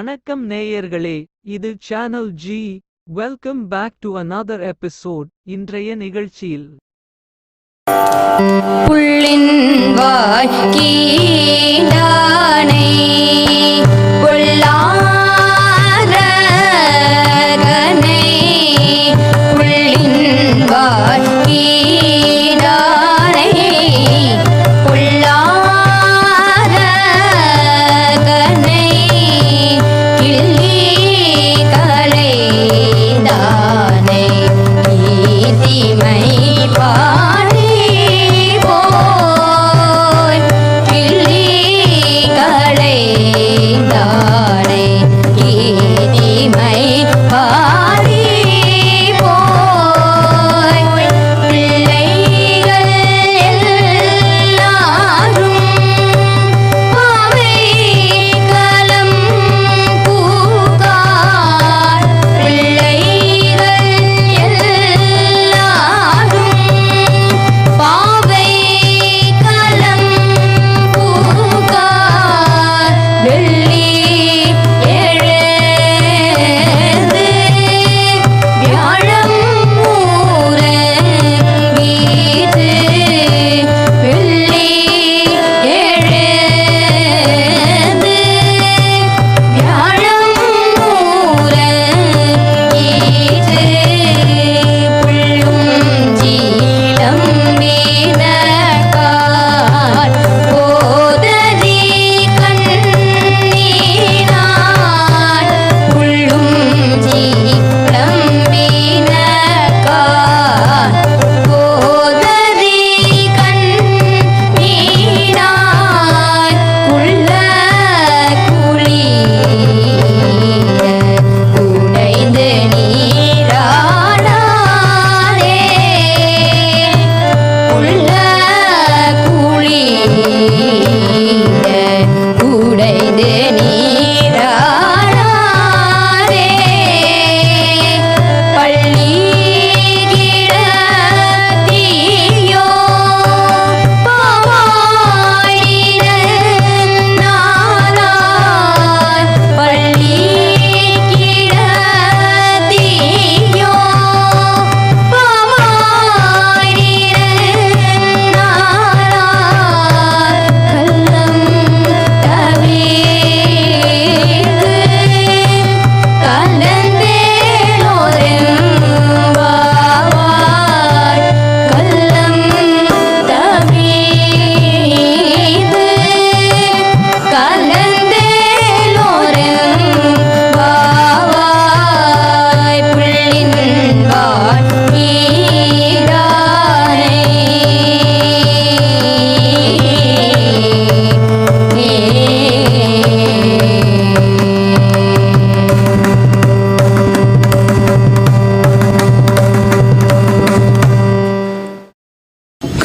வணக்கம் நேயர்களே இது channel G welcome back to another episode இன்றைய நிகழ்ச்சியில். புள்ளின் வாய்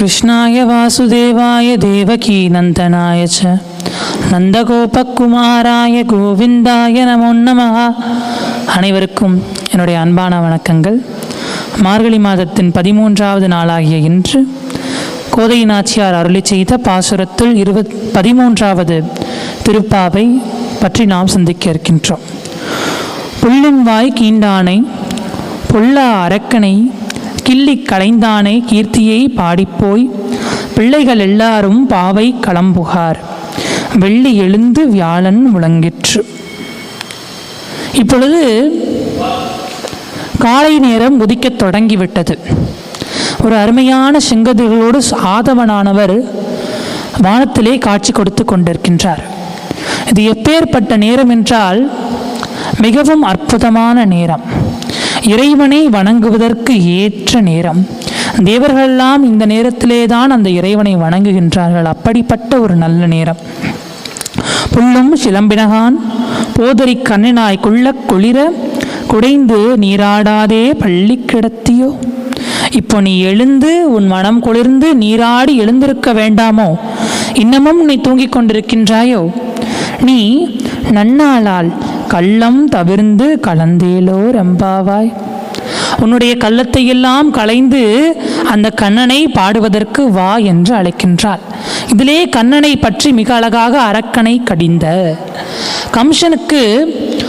कृष्णाय वासुदेवाय देवकीनन्दनाय च நந்தகோபகுமாராய கோவிந்தாய நமோ நமஹ அனைவருக்கும் என்னுடைய அன்பான வணக்கங்கள் மார்கழி மாதத்தின் பதிமூன்றாவது நாளாகிய இன்று கோதை நாச்சியார் அருளி செய்த பாசுரத்துள் இருபத் பதிமூன்றாவது திருப்பாவை பற்றி நாம் சிந்திக்க இருக்கின்றோம் புள்ளின் வாய் கீண்டானை பொல்லா அரக்கனை கிள்ளி களைந்தானே கீர்த்தியை பாடிப்போய் பிள்ளைகள் எல்லாரும் பாவை களம்புகார். வெள்ளி எழுந்து வியாழன் முழங்கிற்று இப்பொழுது காலை நேரம் உதிக்கத் தொடங்கிவிட்டது. ஒரு அருமையான செங்கதிர்களோடு ஆதவனானவர் வானத்திலே காட்சி கொடுத்து கொண்டிருக்கின்றார். இது எப்பேற்பட்ட நேரம் என்றால் மிகவும் அற்புதமான நேரம். இறைவனை வணங்குவதற்கு ஏற்ற நேரம். தேவர்களெல்லாம் இந்த நேரத்திலே தான் அந்த இறைவனை வணங்குகின்றார்கள். அப்படிப்பட்ட ஒரு நல்ல நேரம். புல்லும் சிலம்பினகான் போதரி கண்ணினாய் குள்ளக் குளிர குடைந்து நீராடாதே பள்ளி கிடத்தியோ? இப்போ நீ எழுந்து உன் மனம் குளிர்ந்து நீராடி எழுந்திருக்க வேண்டாமோ? இன்னமும் நீ தூங்கிக் கொண்டிருக்கின்றாயோ? நீ நன்னாளால் கள்ளம் தவிர்ந்து கலந்தேலோ ரம்பாவாய். உன்னுடைய கள்ளத்தை எல்லாம் களைந்து அந்த கண்ணனை பாடுவதற்கு வா என்று அழைக்கின்றாள். இதிலே கண்ணனை பற்றி மிக அழகாக அரக்கனை கடிந்த. கம்சனுக்கு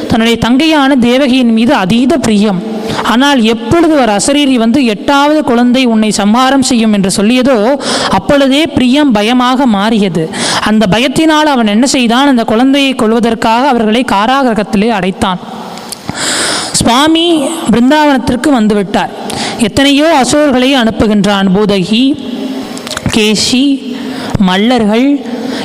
தன்னுடைய தங்கையான தேவகியின் மீது அதீத பிரியம். ஆனால் எப்பொழுது ஒரு அசரீரி வந்து எட்டாவது குழந்தை உன்னை சம்ஹாரம் செய்யும் என்று சொல்லியதோ அப்பொழுதே பிரியம் பயமாக மாறியது. அந்த பயத்தினால் அவன் என்ன செய்தான்? அந்த குழந்தையை கொள்வதற்காக அவர்களை காராகிரகத்திலே அடைத்தான். சுவாமி பிருந்தாவனத்திற்கு வந்துவிட்டார். எத்தனையோ அசோர்களை அனுப்புகின்றான் பூதகி கேசி மல்லர்கள்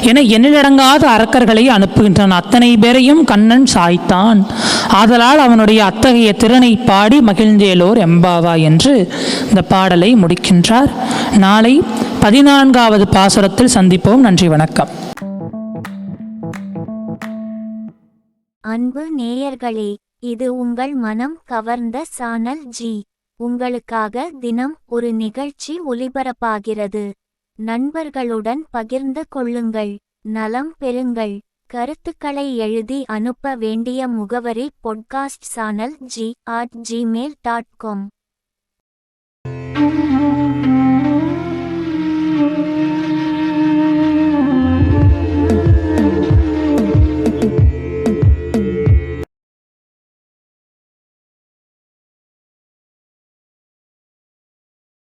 என எண்ணிலடங்காத அரக்கர்களை அனுப்புகின்றான். அத்தனை பேரையும் கண்ணன் சாய்த்தான். ஆதலால் அவனுடைய அத்தகைய திறனை பாடி மகிழ்ந்தேலோர் எம்பாவா என்று இந்த பாடலை முடிக்கின்றார். நாளை பதினான்காவது பாசுரத்தில் சந்திப்போம். நன்றி வணக்கம். அன்பு நேயர்களே இது உங்கள் மனம் கவர்ந்த சானல் ஜி. உங்களுக்காக தினம் ஒரு நிகழ்ச்சி ஒலிபரப்பாகிறது நண்பர்களுடன் பகிர்ந்து கொள்ளுங்கள் நலம் பெறுங்கள். கருத்துக்களை எழுதி அனுப்ப வேண்டிய முகவரி podcast channel G at Gmail dot com